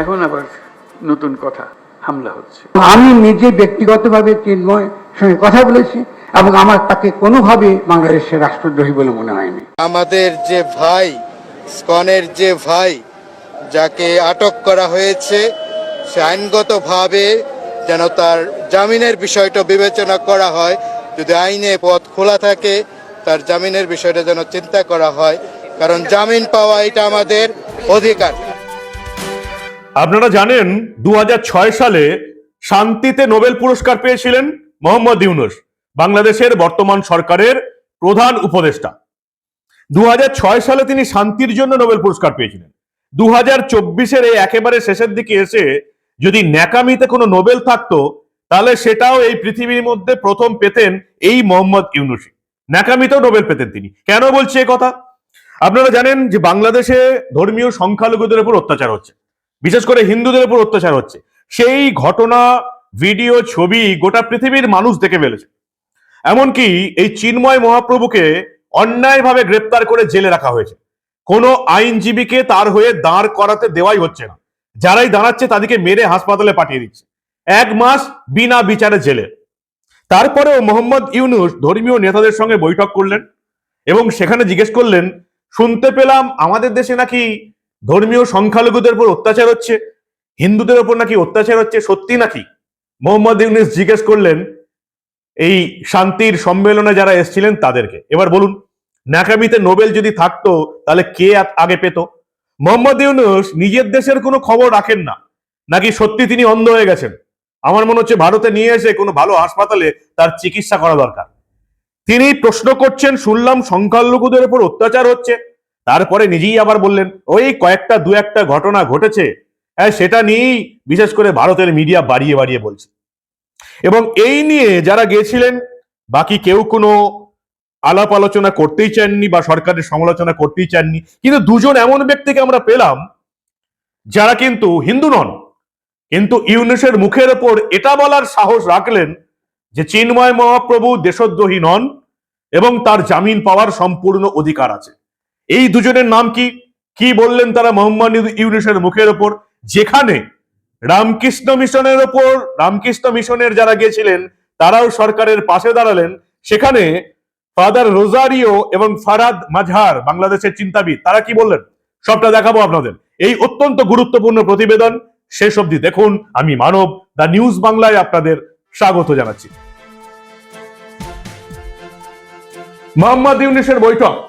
এখন আবার নতুন কথা হামলা হচ্ছে। আমি নিজে ব্যক্তিগতভাবে চিন্ময় সঙ্গে কথা বলেছি এবং আমার তাকে কোনোভাবে বাংলাদেশের রাষ্ট্রদ্রোহী বলে মনে হয়নি। আমাদের যে ভাই স্কনের যে ভাই যাকে আটক করা হয়েছে সে আইনগতভাবে যেন তার জামিনের বিষয়টা বিবেচনা করা হয় যদি আইনে পথ খোলা থাকে তার জামিনের বিষয়টা যেন চিন্তা করা হয় কারণ জামিন পাওয়া এটা আমাদের অধিকার। আপনারা জানেন দু হাজার ছয় সালে শান্তিতে নোবেল পুরস্কার পেয়েছিলেন মোহাম্মদ ইউনুস, বাংলাদেশের বর্তমান সরকারের প্রধান উপদেষ্টা। দু হাজার ছয় সালে তিনি শান্তির জন্য নোবেল পুরস্কার পেয়েছিলেন। দু হাজার চব্বিশের এই একেবারে শেষের দিকে এসে যদি ন্যাকামিতে কোনো নোবেল থাকতো, তাহলে সেটাও এই পৃথিবীর মধ্যে প্রথম পেতেন এই মোহাম্মদ ইউনুসি ন্যাকামিতেও নোবেল পেতেন তিনি। কেন বলছি কথা? আপনারা জানেন যে বাংলাদেশে ধর্মীয় সংখ্যালঘুদের উপর অত্যাচার হচ্ছে। বিশেষ করে হিন্দুদের উপর অত্যাচার হচ্ছে। সেই ঘটনা, ভিডিও, ছবি গোটা পৃথিবীর মানুষ দেখে ফেলেছে। এমনকি এই চিন্ময় মহাপ্রভুকে অন্যায়ভাবে গ্রেপ্তার করে জেলে রাখা হয়েছে। কোনো আইনজীবীকে তার হয়ে দাঁড় করাতে দেওয়াই হচ্ছে না। যারাই দাঁড়াচ্ছে তাদেরকে মেরে হাসপাতালে পাঠিয়ে দিচ্ছে। এক মাস বিনা বিচারে জেলে। তারপরেও মোহাম্মদ ইউনুস ধর্মীয় নেতাদের সঙ্গে বৈঠক করলেন এবং সেখানে জিজ্ঞেস করলেন, শুনতে পেলাম আমাদের দেশে নাকি ধর্মীয় সংখ্যালঘুদের উপর অত্যাচার হচ্ছে, হিন্দুদের উপর নাকি অত্যাচার হচ্ছে, সত্যি নাকি? মোহাম্মদ ইউনিস জিজ্ঞেস করলেন, এই শান্তির সম্মেলনে যারা এসেছিলেন তাদেরকে। এবার বলুন, ন্যাকামিতে নোবেল যদি থাকতো, তাহলে কে আগে পেত? মোহাম্মদ ইউনুস নিজের দেশের কোনো খবর রাখেন না, নাকি সত্যি তিনি অন্ধ হয়ে গেছেন? আমার মনে হচ্ছে ভারতে নিয়ে এসে কোনো ভালো হাসপাতালে তার চিকিৎসা করা দরকার। তিনি প্রশ্ন করছেন, শুনলাম সংখ্যালঘুদের উপর অত্যাচার হচ্ছে তারপরে নিজেই আবার বললেন, ওই কয়েকটা দু একটা ঘটনা ঘটেছে হ্যাঁ সেটা নিয়েই বিশেষ করে ভারতের মিডিয়া বাড়িয়ে বাড়িয়ে বলছে। এবং এই নিয়ে যারা গিয়েছিলেন বাকি কেউ কোনো আলাপ আলোচনা করতেই চাননি বা সরকারের সমালোচনা করতেই চাননি, কিন্তু দুজন এমন ব্যক্তিকে আমরা পেলাম, যারা কিন্তু হিন্দু নন, কিন্তু ইউনেসের মুখের ওপর এটা বলার সাহস রাখলেন যে চিন্ময় মহাপ্রভু দেশদ্রোহী নন এবং তার জামিন পাওয়ার সম্পূর্ণ অধিকার আছে। এই দুজনের নাম কি? কি বললেন তারা মোহাম্মদ ইউনুসের মুখের ওপর? যেখানে রামকৃষ্ণ মিশনের ওপর, রামকৃষ্ণ মিশনের যারা গিয়েছিলেন, তারাও সরকারের পাশে দাঁড়ালেন। সেখানে ফাদার রোজারিও এবং ফারাদ মাঝহার, বাংলাদেশের চিন্তাবিদ, তারা কি বললেন? সবটা দেখাবো আপনাদের। এই অত্যন্ত গুরুত্বপূর্ণ প্রতিবেদন শেষ অবধি দেখুন। আমি মানব, দ্য নিউজ বাংলায় আপনাদের স্বাগত জানাচ্ছি। মোহাম্মদ ইউনিসের বৈঠক।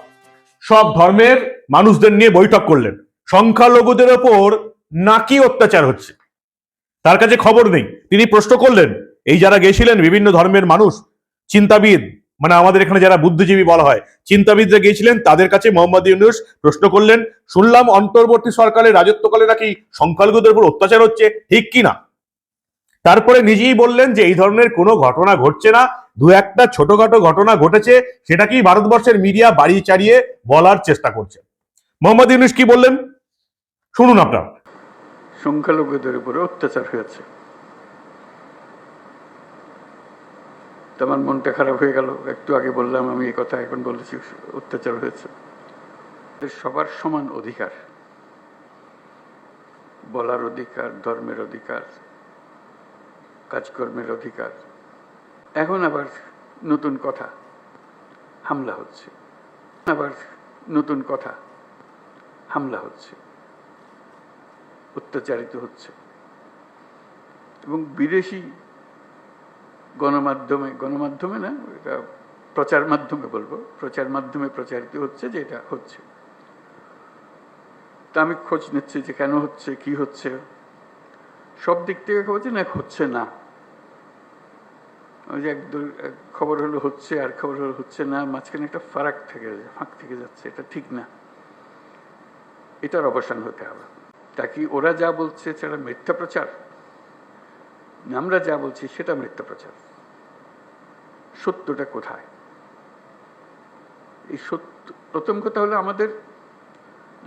সব ধর্মের মানুষদের নিয়ে বৈঠক করলেন। সংখ্যালঘুদের ওপর নাকি অত্যাচার হচ্ছে। তার কাছে খবর নেই। তিনি প্রশ্ন করলেন, এই যারা গেছিলেন বিভিন্ন ধর্মের মানুষ, চিন্তাবিদ মানে আমাদের এখানে যারা বুদ্ধিজীবী বলা হয়, চিন্তাবিদরা গিয়েছিলেন তাদের কাছে মোহাম্মদ ইউনুস প্রশ্ন করলেন, শুনলাম অন্তর্বর্তী সরকারের রাজত্বকালে নাকি সংখ্যালঘুদের উপর অত্যাচার হচ্ছে, ঠিক কি না তারপরে নিজেই বললেন যে এই ধরনের কোনো ঘটনা ঘটছে না দু একটা ছোটখাটো ঘটনা ঘটেছে সেটা কি ভারতবর্ষের মিডিয়া বাড়ি চাড়িয়ে বলার চেষ্টা করছে। মোহাম্মদ ইউনুস কি বললেন? শুনুন আপনার। সংখ্যালঘুদের উপরে অত্যাচার হয়েছে। তো আমার মনটা খারাপ হয়ে গেল। একটু আগে বললাম, আমি এই কথা এখন বলেছি, অত্যাচার হয়েছে। সবার সমান অধিকার। বলার অধিকার, ধর্মের অধিকার, কাজকর্মের অধিকার। এখন আবার নতুন কথা। হামলা হচ্ছে। আবার নতুন কথা। হামলা হচ্ছে। অত্যাচারিত হচ্ছে। এবং বিদেশি গণমাধ্যমে গণমাধ্যমে না, এটা প্রচার মাধ্যমে বলব, প্রচার মাধ্যমে প্রচারিত হচ্ছে যে এটা হচ্ছে। তা আমি খোঁজ নিচ্ছি যে কেন হচ্ছে, কি হচ্ছে। সব দিক থেকে যে না, হচ্ছে না। ওই যে এক খবর হলো হচ্ছে আর খবর হলো হচ্ছে না, মাঝখানে একটা ফারাক থেকে ফাঁক থেকে যাচ্ছে, এটা ঠিক না। এটার অবসান হতে হবে। তা কি ওরা যা বলছে সেটা মিথ্যা প্রচার? আমরা যা বলছি সেটা মিথ্যা প্রচার। সত্যটা কোথায়? এই সত্য, প্রথম কথা হলো আমাদের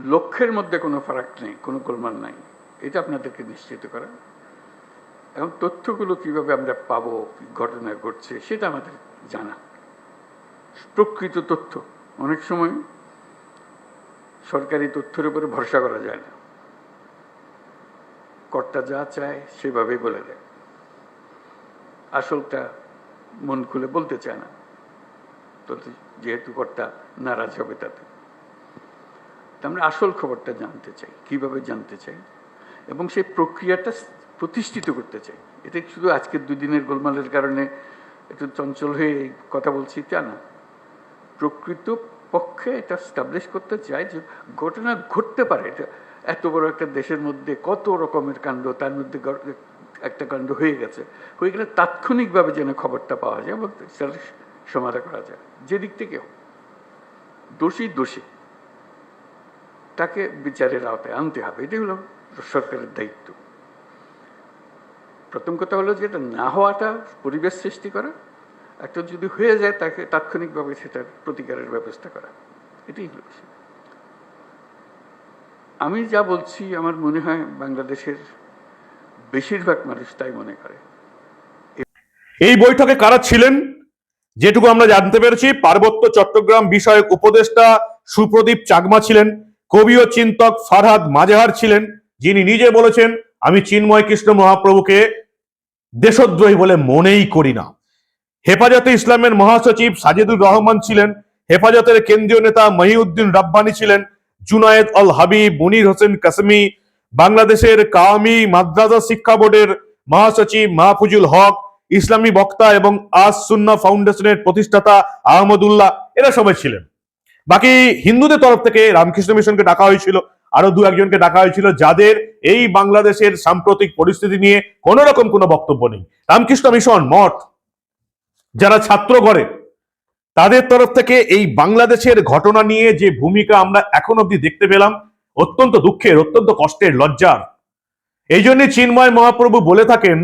লক্ষ্যের মধ্যে কোনো ফারাক নেই, কোনো গোলমাল নাই। এটা আপনাদেরকে নিশ্চিত করা। এবং তথ্যগুলো কীভাবে আমরা পাবো ঘটনা ঘটছে, সেটা আমাদের জানা। প্রকৃত তথ্য। অনেক সময় সরকারি তথ্যের উপরে ভরসা করা যায় না। কর্তা যা চায়, সেভাবেই বলে দেয়। আসলটা মন খুলে বলতে চায় না। তো যেহেতু কর্তা নারাজ হবে তাতে। আমরা আসল খবরটা জানতে চাই, কীভাবে জানতে চাই? এবং সেই প্রক্রিয়াটা প্রতিষ্ঠিত করতে চাই। এটা শুধু আজকের দুদিনের গোলমালের কারণে একটু চঞ্চল হয়ে কথা বলছি তা না। প্রকৃত পক্ষে এটা স্টাবলিশ করতে চাই যে ঘটনা ঘটতে পারে। এটা এত বড় একটা দেশের মধ্যে কত রকমের কাণ্ড, তার মধ্যে একটা কাণ্ড হয়ে গেছে। হয়ে গেলে তাৎক্ষণিকভাবে যেন খবরটা পাওয়া যায় এবং সেটা সমাধান করা যায়। যেদিক থেকে। দোষী দোষী। তাকে বিচারের আওতায় আনতে হবে। এটাই হলো সরকারের দায়িত্ব। প্রথম কথা হলো যে এটা না হওয়াটা পরিবেশ সৃষ্টি করা, একটা যদি হয়ে যায় তাকে তাৎক্ষণিকভাবে সেটার প্রতিকারের ব্যবস্থা করা। এটাই হলো বিষয়। আমি যা বলছি, আমার মনে হয় বাংলাদেশের বেশিরভাগ মানুষ তাই মনে করে। এই বৈঠকে কারা ছিলেন, যেটুকু আমরা জানতে পেরেছি, পার্বত্য চট্টগ্রাম বিষয়ক উপদেষ্টা সুপ্রদীপ চাকমা ছিলেন, কবি ও চিন্তক ফারহাদ মাজেহার ছিলেন, যিনি নিজে বলেছেন আমি চিন্ময় কৃষ্ণ মহাপ্রভুকে দেশদ্রোহী বলে মনেই করি না। হেফাজতে ইসলামের মহাসচিব সাজিদুর রহমান ছিলেন, হেফাজতের কেন্দ্রীয় নেতা মহিউদ্দিন রাব্বানি ছিলেন, জুনায়েদ আল হাবিব, মুনির হোসেন কাসমি, বাংলাদেশের কাওমি মাদ্রাসা শিক্ষা বোর্ডের মহাসচিব মাহফুজুল হক, ইসলামী বক্তা এবং আজ সুন্না ফাউন্ডেশনের প্রতিষ্ঠাতা আহমদুল্লাহ, এরা সবাই ছিলেন। বাকি হিন্দুদের তরফ থেকে রামকৃষ্ণ মিশনকে ডাকা হয়েছিল। আরও দু একজনকে ডাকা হয়েছিল যাদের এই বাংলাদেশের সাম্প্রতিক পরিস্থিতি নিয়ে কোন রকম কোনো বক্তব্য নেই। রামকৃষ্ণ মিশন, মঠ, যারা ছাত্র করে তাদের তরফ থেকে এই বাংলাদেশের ঘটনা নিয়ে যে ভূমিকা আমরা এখন অব্দি দেখতে পেলাম, অত্যন্ত দুঃখের, অত্যন্ত কষ্টের, লজ্জার। এই জন্য চিন্ময় মহাপ্রভু বলে থাকেন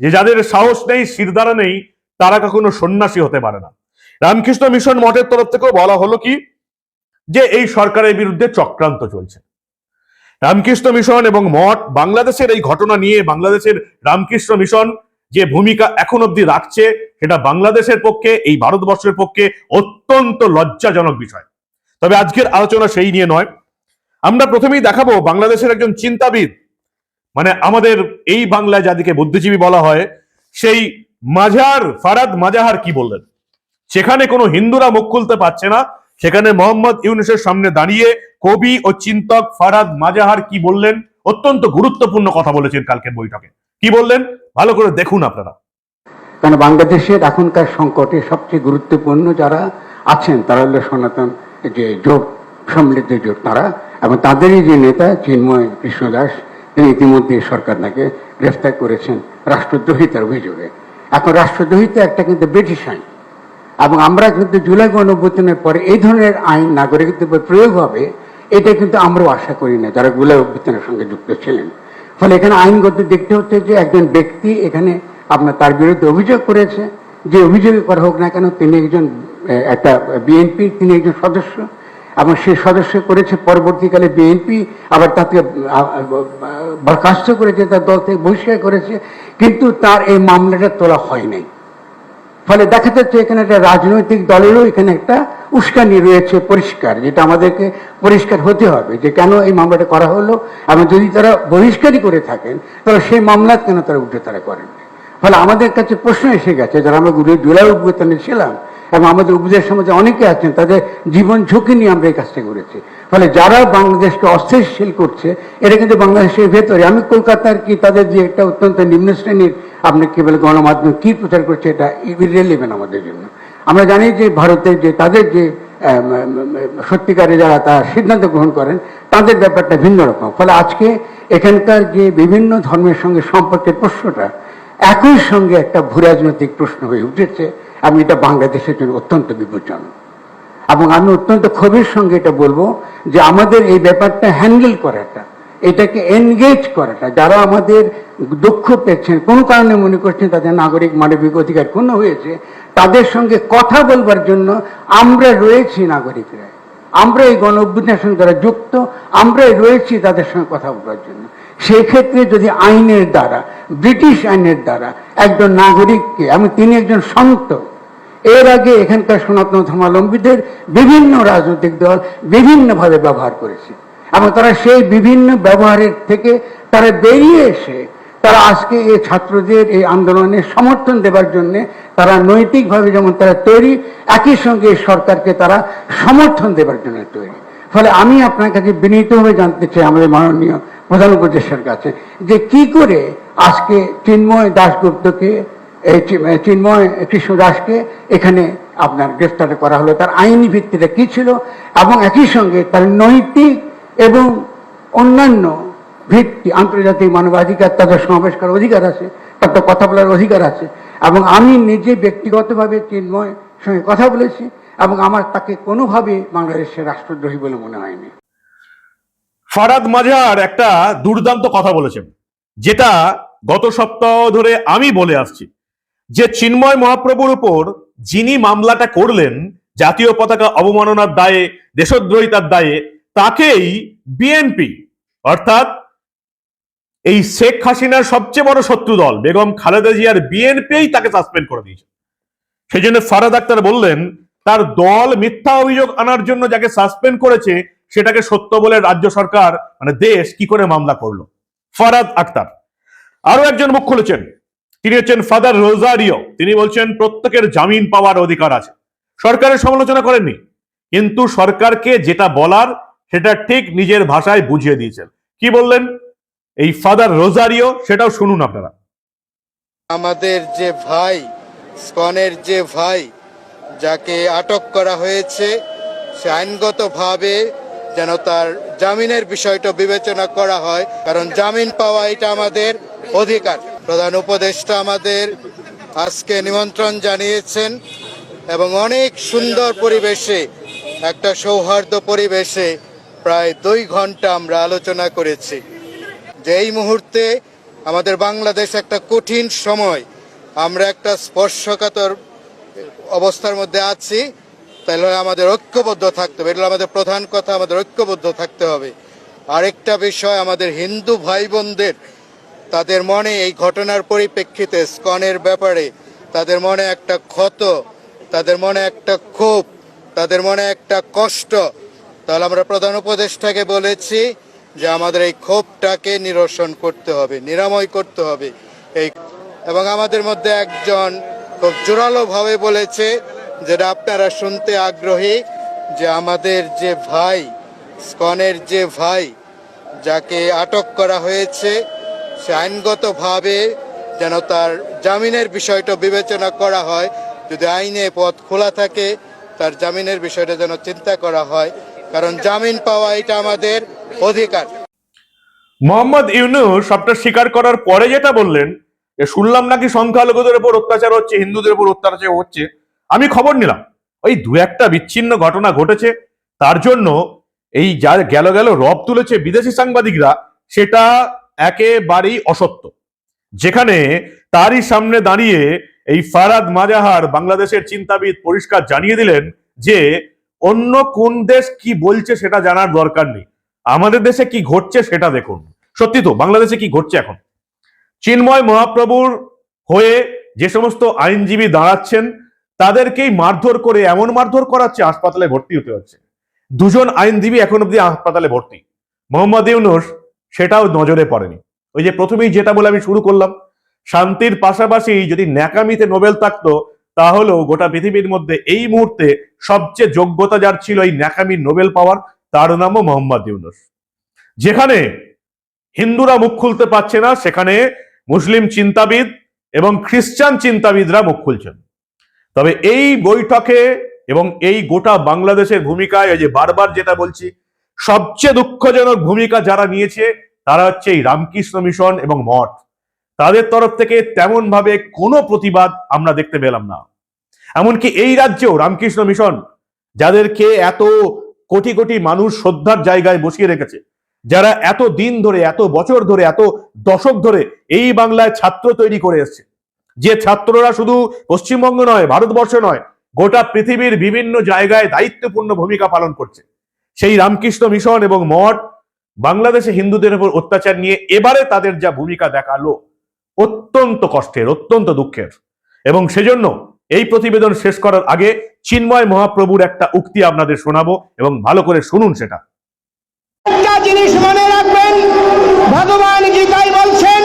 যে, যাদের সাহস নেই শিরদারা নেই, তারা কখনো সন্ন্যাসী হতে পারে না। রামকৃষ্ণ মিশন মঠের তরফ থেকেও বলা হলো কি, যে এই সরকারের বিরুদ্ধে চক্রান্ত চলছে। রামকৃষ্ণ মিশন এবং মঠ বাংলাদেশের এই ঘটনা নিয়ে বাংলাদেশের রামকৃষ্ণ মিশন যে ভূমিকা এখন অব্দি রাখছে, সেটা বাংলাদেশের পক্ষে, এই ভারতবর্ষের পক্ষে অত্যন্ত লজ্জাজনক বিষয়। তবে আজকের আলোচনা সেই নিয়ে নয়। আমরা প্রথমেই দেখাবো বাংলাদেশের একজন চিন্তাবিদ। মানে আমাদের এই বাংলায় যাদেরকে বুদ্ধিজীবী বলা হয়, সেই মাঝার, ফারাদ মাজাহার কি বললেন? সেখানে কোনো হিন্দুরা মুখ খুলতে পারছে না। সেখানে মোহাম্মদ ইউনুসের সামনে দাঁড়িয়ে কবি ও চিন্তক ফারাদ মাজাহার কি বললেন? অত্যন্ত গুরুত্বপূর্ণ কথা বলেছেন কালকের বৈঠকে। কি বললেন? ভালো করে দেখুন আপনারা। কারণ বাংলাদেশের এখনকার সংকটে সবচেয়ে গুরুত্বপূর্ণ যারা আছেন, তারা হলো সনাতন যে জোট সম্মিলিত জোট তারা এবং তাদেরই যে নেতা চিন্ময় কৃষ্ণদাস তিনি ইতিমধ্যে সরকার তাকে গ্রেফতার করেছেন রাষ্ট্রদ্রোহিতার অভিযোগে। এখন রাষ্ট্রদ্রোহিতা একটা কিন্তু ব্রিটিশ আইন। এবং আমরা কিন্তু জুলাই গণঅভ্যুত্থানের পরে এই ধরনের আইন নাগরিকত্বের উপর প্রয়োগ হবে, এটা কিন্তু আমরাও আশা করি না, যারা জুলাই অভ্যুত্থানের সঙ্গে যুক্ত ছিলেন। ফলে এখানে আইনগত দেখতে হচ্ছে যে একজন ব্যক্তি এখানে আপনার তার বিরুদ্ধে অভিযোগ করেছে, যে অভিযোগ করা হোক না কেন তিনি একজন একটা বিএনপি তিনি একজন সদস্য, এবং সে সদস্য করেছে, পরবর্তীকালে বিএনপি আবার তাকে বরখাস্ত করেছে, তার দল থেকে বহিষ্কার করেছে, কিন্তু তার এই মামলাটা তোলা হয় নাই। ফলে দেখা যাচ্ছে এখানে একটা রাজনৈতিক দলেরও এখানে একটা উস্কানি রয়েছে পরিষ্কার, যেটা আমাদেরকে পরিষ্কার হতে হবে যে কেন এই মামলাটা করা হলো এবং যদি তারা বহিষ্কারই করে থাকেন, তাহলে সেই মামলা কেন তারা উঠে তারা করেন? ফলে আমাদের কাছে প্রশ্ন এসে গেছে, যারা আমরা গুরু জুলাই অভ্যুত্থানে ছিলাম এবং আমাদের উপদেশ সমাজে অনেকে আছেন, তাদের জীবন ঝুঁকি নিয়ে আমরা এই কাজটা করেছি। ফলে যারা বাংলাদেশকে অস্থিরশীল করছে এটা কিন্তু বাংলাদেশের ভেতরে। আমি কলকাতার কি তাদের যে একটা অত্যন্ত নিম্ন শ্রেণির আপনি কি বলে গণমাধ্যম কি প্রচার করছে এটা ইরেলিভেন্ট আমাদের জন্য। আমরা জানি যে ভারতের যে, তাদের যে সত্যিকারে যারা তার সিদ্ধান্ত গ্রহণ করেন, তাদের ব্যাপারটা ভিন্ন রকম। ফলে আজকে এখানকার যে বিভিন্ন ধর্মের সঙ্গে সম্পর্কের প্রশ্নটা, একই সঙ্গে একটা ভূরাজনৈতিক প্রশ্ন হয়ে উঠেছে। আমি এটা বাংলাদেশের জন্য অত্যন্ত বিপজ্জনক। এবং আমি অত্যন্ত ক্ষোভের সঙ্গে এটা বলব যে আমাদের এই ব্যাপারটা হ্যান্ডেল করাটা এটাকে এনগেজ করাটা, যারা আমাদের দুঃখ পেয়েছেন, কোনো কারণে মনে করছেন তাদের নাগরিক মানবিক অধিকার ক্ষুণ্ণ হয়েছে, তাদের সঙ্গে কথা বলবার জন্য আমরা রয়েছি নাগরিকরা। আমরা এই গণ অভ্যুত্থানের যারা যুক্ত, আমরাই রয়েছি তাদের সঙ্গে কথা বলার জন্য। সেই ক্ষেত্রে যদি আইনের দ্বারা, ব্রিটিশ আইনের দ্বারা একজন নাগরিককে, আমি তিনি একজন সন্ত, এর আগে এখানকার সনাতন ধর্মাবলম্বীদের বিভিন্ন রাজনৈতিক দল বিভিন্নভাবে ব্যবহার করেছে। এবং তারা সেই বিভিন্ন ব্যবহারের থেকে তারা বেরিয়ে এসে তারা আজকে এই ছাত্রদের এই আন্দোলনের সমর্থন দেবার জন্য তারা নৈতিকভাবে যেমন তারা তৈরি, একই সঙ্গে সরকারকে তারা সমর্থন দেবার জন্য তৈরি। ফলে আমি আপনার কাছে বিনীতভাবে জানতে চাই আমাদের মাননীয় প্রধান উপদেষ্টার কাছে যে কি করে আজকে চিন্ময় দাশগুপ্তকে এই চিন্ময় কৃষ্ণ দাসকে এখানে আপনার গ্রেফতার করা হলো, তার আইনি ভিত্তিটা কি ছিল এবং একই সঙ্গে তার নৈতিক এবং অন্যান্য ভিত্তি, আন্তর্জাতিক মানবাধিকার তাদের সমাবেশ করার অধিকার আছে তাদের কথা বলার অধিকার আছে, এবং আমি নিজে ব্যক্তিগতভাবে চিন্ময় সঙ্গে কথা বলেছি, এবং আমার তাকে কোনোভাবে বাংলাদেশের রাষ্ট্রদ্রোহী বলে মনে হয়নি। ফারাদ মাজার একটা দুর্দান্ত কথা বলেছেন, যেটা গত সপ্তাহ ধরে আমি বলে আসছি, যে চিন্ময় মহাপ্রভুর উপর যিনি মামলাটা করলেন, জাতীয় পতাকা অবমাননার দায়ে, দেশদ্রোহিতার দায়ে তাকেই বিএনপি, অর্থাৎ এই শেখ হাসিনার সবচেয়ে বড় শত্রু দল, বেগম খালেদা জিয়ার বিএনপিই তাকে সাসপেন্ড করে দিয়েছে। সেই জন্য ফারাদ আক্তার বললেন, তার দল মিথ্যা অভিযোগ আনার জন্য যাকে সাসপেন্ড করেছে, সেটাকে সত্য বলে রাজ্য সরকার মানে দেশ কি করে মামলা করল? ফারাদ আক্তার। আরও একজন মুখ খুলেছেন, তিনি হচ্ছেন ফাদার রোজারিও। তিনি বলছেন, প্রত্যেকের জামিন পাওয়ার অধিকার আছে। সরকারের সমালোচনা করেননি, কিন্তু সরকারকে যেটা বলার সেটা ঠিক নিজের ভাষায় বুঝিয়ে দিয়েছেন। কি বললেন? এই ফাদার রোজারিও, সেটাও শুনুন আপনারা। আমাদের যে ভাই স্কনের যে ভাই, যাকে আটক করা হয়েছে, সে আইনগতভাবে যেন তার জামিনের বিষয়টা বিবেচনা করা হয়, কারণ জামিন পাওয়া এটা আমাদের অধিকার। প্রধান উপদেষ্টা আমাদের আজকে নিমন্ত্রণ জানিয়েছেন এবং অনেক সুন্দর পরিবেশে, একটা সৌহার্দ্য পরিবেশে প্রায় দুই ঘণ্টা আমরা আলোচনা করেছি যে এই মুহূর্তে আমাদের বাংলাদেশ একটা কঠিন সময়। আমরা একটা স্পর্শকাতর অবস্থার মধ্যে আছি, তাহলে আমাদের ঐক্যবদ্ধ থাকতে হবে। এটা আমাদের প্রধান কথা, আমাদের ঐক্যবদ্ধ থাকতে হবে। আরেকটা বিষয়, আমাদের হিন্দু ভাই বোনদের তাদের মনে এই ঘটনার পরিপ্রেক্ষিতে স্কনের ব্যাপারে, তাদের মনে একটা ক্ষত, তাদের মনে একটা ক্ষোভ, তাদের মনে একটা কষ্ট তাহলে আমরা প্রধান উপদেষ্টাকে বলেছি যে আমাদের এই ক্ষোভটাকে নিরসন করতে হবে, নিরাময় করতে হবে। এই এবং আমাদের মধ্যে একজন খুব জোরালোভাবে বলেছে যেটা আপনারা শুনতে আগ্রহী যে আমাদের যে ভাই, স্কনের যে ভাই, যাকে আটক করা হয়েছে, সে আইনগতভাবে যেন তার জামিনের বিষয়টা বিবেচনা করা হয়। যদি আইনে পথ খোলা থাকে, তার জামিনের বিষয়টা যেন চিন্তা করা হয়। কারণ জামিন পাওয়া এটা আমাদের অধিকার। মোহাম্মদ ইউনুস সবটা স্বীকার করার পরে যেটা বললেন শুনলাম নাকি সংখ্যালঘুদের উপর অত্যাচার হচ্ছে, হিন্দুদের উপর অত্যাচার হচ্ছে, আমি খবর নিলাম। ওই দু একটা বিচ্ছিন্ন ঘটনা ঘটেছে, তার জন্য এই যা গেল গেল রব তুলেছে বিদেশি সাংবাদিকরা, সেটা একেবারেই অসত্য। যেখানে তারই সামনে দাঁড়িয়ে এই ফারাদ মাজাহার বাংলাদেশের চিন্তাবিদ পরিষ্কার জানিয়ে দিলেন যে অন্য কোন দেশ কি বলছে সেটা জানার দরকার নেই। আমাদের দেশে কি ঘটছে সেটা দেখুন। সত্যি তো, বাংলাদেশে কি ঘটছে এখন? চিন্ময় মহাপ্রভুর হয়ে যে সমস্ত আইনজীবী দাঁড়াচ্ছেন, তাদেরকেই মারধর করে, এমন মারধর করাচ্ছে, হাসপাতালে ভর্তি হতে হচ্ছে। দুজন আইনজীবী এখন অব্দি হাসপাতালে ভর্তি। মোহাম্মদ ইউনুস সেটাও নজরে পড়েনি। ওই যে প্রথমেই যেটা বলে আমি শুরু করলাম, শান্তির পাশাপাশি যদি ন্যাকামিতে নোবেল থাকতো তাহলেও গোটা পৃথিবীর মধ্যে এই মুহূর্তে সবচেয়ে যোগ্যতা যার ছিল এই ন্যাকামির নোবেল পাওয়ার, তার নামও মোহাম্মদ ইউনুস। যেখানে হিন্দুরা মুখ খুলতে পারছে না, সেখানে মুসলিম চিন্তাবিদ এবং খ্রিস্টান চিন্তাবিদরা মুখ খুলছেন। তবে এই বৈঠকে এবং এই গোটা বাংলাদেশের ভূমিকায়, এই যে বারবার যেটা বলছি, সবচেয়ে দুঃখজনক ভূমিকা যারা নিয়েছে, তারা হচ্ছে এই রামকৃষ্ণ মিশন এবং মঠ। তাদের তরফ থেকে তেমন ভাবে কোনো প্রতিবাদ আমরা দেখতে পেলাম না। এমনকি এই রাজ্যেও রামকৃষ্ণ মিশন, যাদেরকে এত কোটি কোটি মানুষ শ্রদ্ধার জায়গায় বসিয়ে রেখেছে, যারা এত দিন ধরে, এত বছর ধরে, এত দশক ধরে এই বাংলায় ছাত্র তৈরি করে এসছে। যে ছাত্ররা শুধু পশ্চিমবঙ্গ নয়, ভারতবর্ষ নয়, গোটা পৃথিবীর বিভিন্ন জায়গায় দায়িত্বপূর্ণ ভূমিকা পালন করছে। সেই রামকৃষ্ণ মিশন এবং মঠ বাংলাদেশে হিন্দুদের উপর অত্যাচার নিয়ে এবারে তাদের যা ভূমিকা দেখাল। অত্যন্ত কষ্টের, অত্যন্ত দুঃখের। এবং সেজন্য এই প্রতিবেদন শেষ করার আগে চিন্ময় মহাপ্রভুর একটা উক্তি আপনাদের শোনাবো এবং ভালো করে শুনুন সেটা। জিনিস মনে রাখবেন, ভগবান গীতায় বলছেন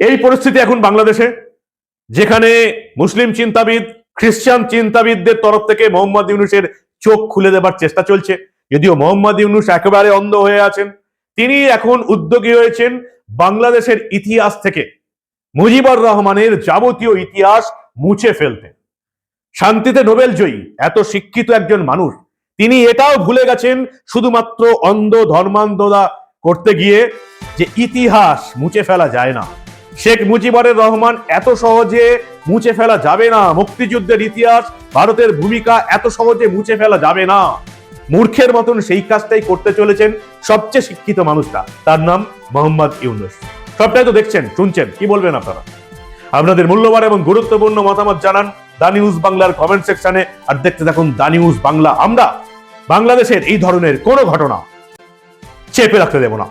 এই পরিস্থিতি এখন বাংলাদেশে, যেখানে মুসলিম চিন্তাবিদ, খ্রিস্টান চিন্তাবিদদের তরফ থেকে মোহাম্মদ ইউনুসের চোখ খুলে দেবার চেষ্টা চলছে। যদিও মোহাম্মদ ইউনুস একেবারে অন্ধ হয়ে আছেন, তিনি এখন উদ্যোগী হয়েছেন বাংলাদেশের ইতিহাস থেকে, মুজিবুর রহমানের যাবতীয় ইতিহাস মুছে ফেলতে। শান্তিতে নোবেল জয়ী, এত শিক্ষিত একজন মানুষ, তিনি এটাও ভুলে গেছেন শুধুমাত্র অন্ধ ধর্মান্ধতা করতে গিয়ে যে ইতিহাস মুছে ফেলা যায় না। শেখ মুজিবুরের রহমান এত সহজে মুছে ফেলা যাবে না। মুক্তিযুদ্ধের ইতিহাস, ভারতের ভূমিকা এত সহজে মুছে ফেলা যাবে না। মূর্খের মতন সেই কাজটাই করতে চলেছেন সবচেয়ে শিক্ষিত মানুষটা। তার নাম মোহাম্মদ ইউনুস। সবটাই তো দেখছেন, শুনছেন, কি বলবেন আপনারা? আপনাদের মূল্যবান এবং গুরুত্বপূর্ণ মতামত জানান দা নিউজ বাংলার কমেন্ট সেকশনে আর দেখতে থাকুন দা নিউজ বাংলা। আমরা বাংলাদেশের এই ধরনের কোনো ঘটনা চেপে রাখতে দেব না।